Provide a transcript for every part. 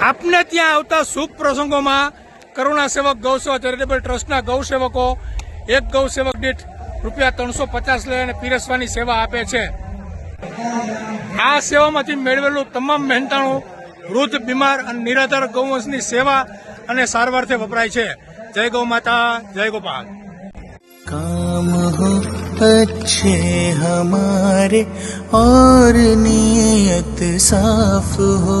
આપને ત્યાં આવતા શુભ પ્રસંગોમાં કરુણા સેવક ગૌસેવા ચેરિટેબલ ટ્રસ્ટના ગૌસેવકો એક ગૌસેવક દીઠ રૂપિયા ત્રણસો પચાસ લઈ અને પીરસવાની સેવા આપે છે આ સેવામાંથી મેળવેલું તમામ મહેનતાણું વૃદ્ધ બીમાર અને નિરાધાર ગૌવંશની સેવા અને સારવારથી વપરાય છે જય ગૌ માતા જય ગોપાલ काम हो अच्छे हमारे और नियत साफ हो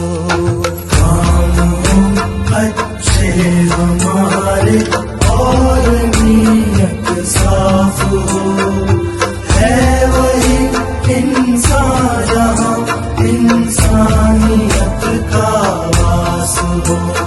Oh.